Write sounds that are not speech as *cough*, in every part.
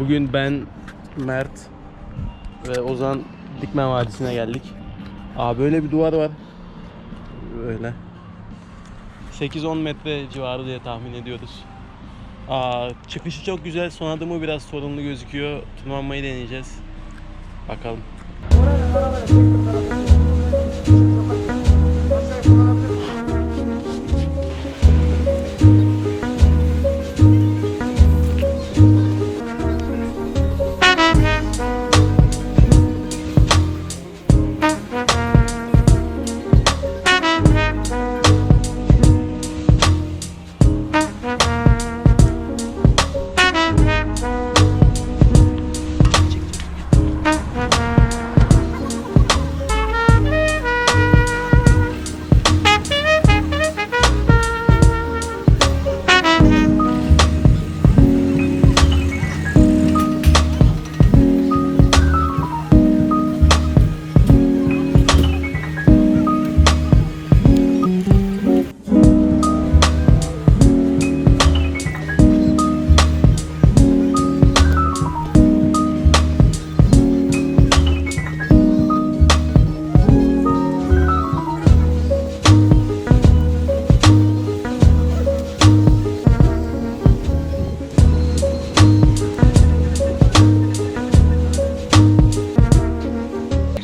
Bugün ben, Mert ve Ozan Dikmen Vadisi'ne geldik. Aa, böyle bir duvar var. Böyle. 8-10 metre civarı diye tahmin ediyoruz. Aa, çıkışı çok güzel. Son adımı biraz sorunlu gözüküyor. Tırmanmayı deneyeceğiz. Bakalım.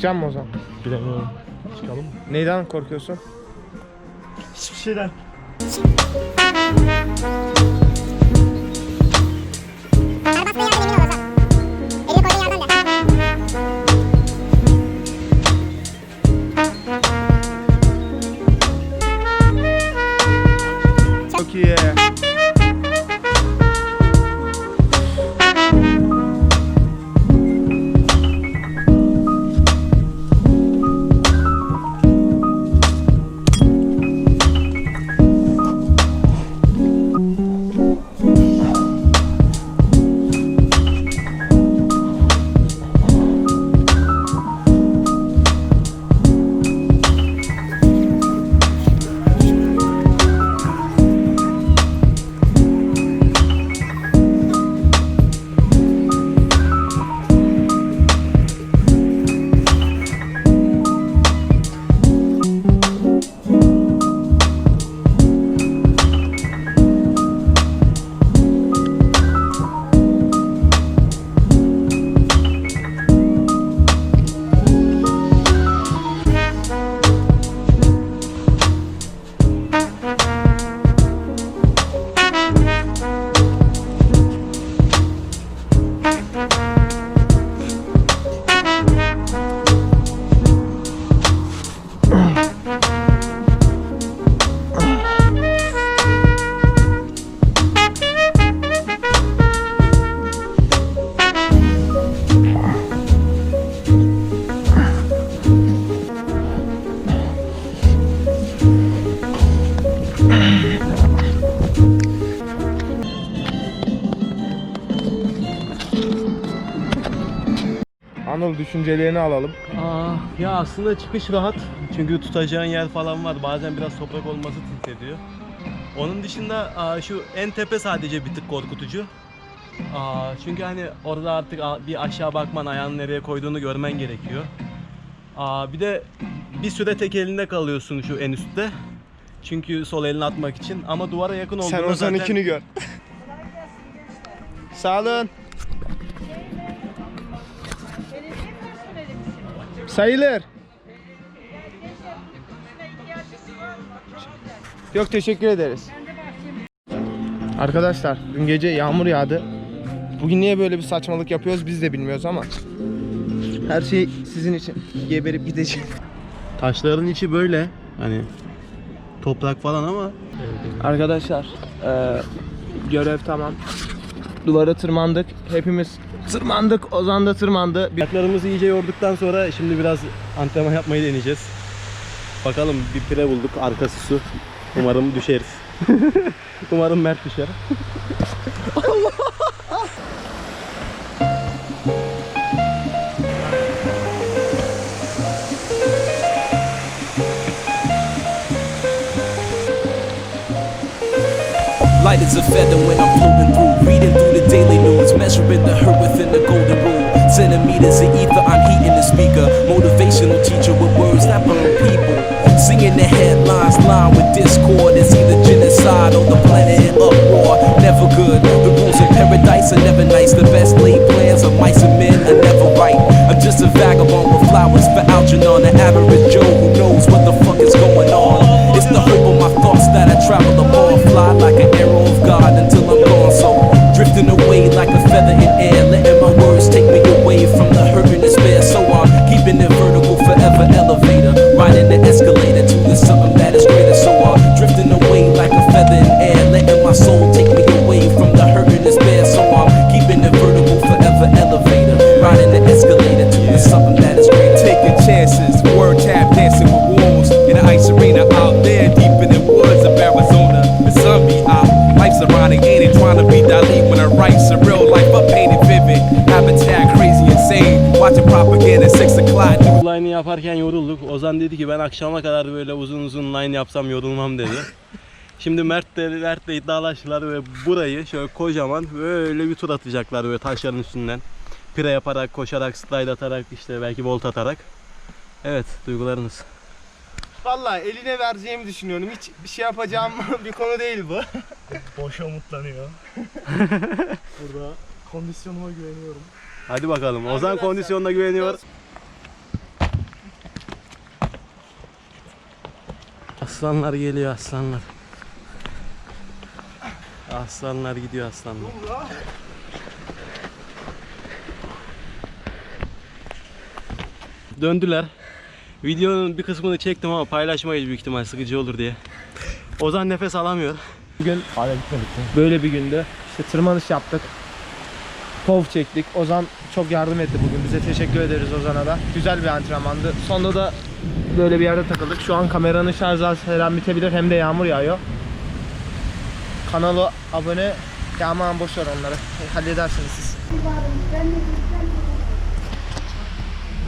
Çıkacağım mı o zaman? Bilemiyorum. Çıkalım mı? Neyden korkuyorsun? Hiçbir şeyden. Çok düşüncelerini alalım. Aa, ya aslında çıkış rahat. Çünkü tutacağın yer falan var. Bazen biraz toprak olması tilt ediyor. Onun dışında aa, şu en tepe sadece bir tık korkutucu. Aa, çünkü hani orada artık bir aşağı bakman, ayağını nereye koyduğunu görmen gerekiyor. Aa, bir de bir süre tek elinde kalıyorsun şu en üstte. Çünkü sol elini atmak için ama duvara yakın olduğunda Sen Ozan zaten... ikini gör. Sağ olun. Sayılır. Yok teşekkür ederiz. Arkadaşlar dün gece yağmur yağdı. Bugün niye böyle bir saçmalık yapıyoruz biz de bilmiyoruz ama her şey sizin için geberip gidecek. Taşların içi böyle hani toprak falan ama Arkadaşlar eee, görev tamam. Duvara tırmandık. Hepimiz tırmandık. Ozan da tırmandı. Ayaklarımızı iyice yorduktan sonra şimdi biraz antrenman yapmayı deneyeceğiz. Bakalım bir pire bulduk arkası su. Umarım düşeriz. *laughs* Umarım Mert düşer. Light as a feather when I'm floating through, daily news. measuring the hurt within the golden rule. Centimeters of ether, I'm heating the speaker. Motivational teacher with words that burn people. Singing the headlines, line with discord. It's either genocide or the planet in uproar. Never good. The rules of paradise are never nice. The best laid plans of mice and men are never right. I'm just a vagabond with flowers for Algernon, an average Joe who knows what the fuck is going on. It's the hope of my thoughts that I travel above, fly like an arrow of God Line'ı yaparken yorulduk. Ozan dedi ki ben akşama kadar böyle uzun uzun line yapsam yorulmam dedi. *laughs* Şimdi Mert de Mert'le iddialaştılar ve burayı şöyle kocaman böyle bir tur atacaklar böyle taşların üstünden. Pire yaparak, koşarak, slide atarak, işte belki volt atarak. Evet, duygularınız. Vallahi eline vereceğimi düşünüyorum. Hiç bir şey yapacağım *laughs* bir konu değil bu. *laughs* Boşa umutlanıyor. Burada kondisyonuma güveniyorum. Hadi bakalım. Ozan kondisyonuna güveniyor. Aslanlar geliyor aslanlar. Aslanlar gidiyor aslanlar. Döndüler. Videonun bir kısmını çektim ama paylaşmayız büyük ihtimal sıkıcı olur diye. Ozan nefes alamıyor. Bugün böyle bir gündü. İşte tırmanış yaptık. Pov çektik. Ozan çok yardım etti bugün. Bize teşekkür ederiz Ozan'a da. Güzel bir antrenmandı. Sonunda da böyle bir yerde takıldık. Şu an kameranın şarjı her an bitebilir. Hem de yağmur yağıyor. Kanala abone. Ya aman boş onları. Halledersiniz siz.